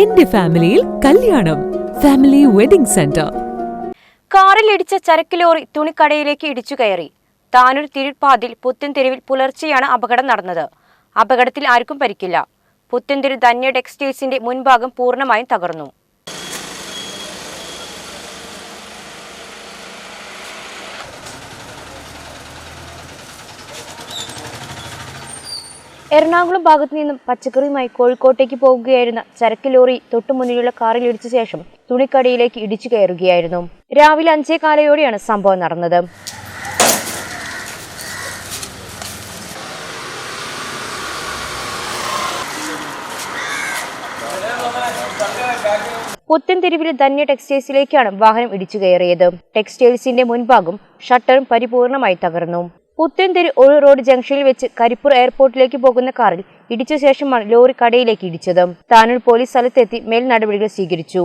എന്റെ ഫാമിലിയിൽ കല്യാണം. Family wedding centre. കാറിൽ ഇടിച്ച ചരക്ക് ലോറി തുണിക്കടയിലേക്ക് ഇടിച്ചു കയറി. താനൂർ തിരുപ്പാതിൽ പുത്തൻതെരുവിൽ പുലർച്ചെയാണ് അപകടം നടന്നത്. അപകടത്തിൽ ആർക്കും പരിക്കില്ല. പുത്തൻതെരു ധന്യ ടെക്സ്റ്റൈൽസിന്റെ മുൻഭാഗം പൂർണമായും തകർന്നു. എറണാകുളം ഭാഗത്തു നിന്നും പച്ചക്കറിയുമായി കോഴിക്കോട്ടേക്ക് പോകുകയായിരുന്ന ചരക്ക് ലോറി തൊട്ടുമുന്നിലുള്ള കാറിൽ ഇടിച്ച ശേഷം തുണിക്കടയിലേക്ക് ഇടിച്ചു കയറുകയായിരുന്നു. രാവിലെ അഞ്ചേ കാലയോടെയാണ് സംഭവം നടന്നത്. പുത്തൻതെരുവിലെ ധന്യ ടെക്സ്റ്റൈൽസിലേക്കാണ് വാഹനം ഇടിച്ചു കയറിയത്. ടെക്സ്റ്റൈൽസിന്റെ മുൻഭാഗം ഷട്ടറും പരിപൂർണമായി തകർന്നു. പുത്തൻതെരു ഒരു റോഡ് ജംഗ്ഷനിൽ വെച്ച് കരിപ്പൂർ എയർപോർട്ടിലേക്ക് പോകുന്ന കാറിൽ ഇടിച്ച ശേഷമാണ് ലോറി കടയിലേക്ക് ഇടിച്ചത്. താനൂർ പോലീസ് സ്ഥലത്തെത്തി മേൽ നടപടികൾ സ്വീകരിച്ചു.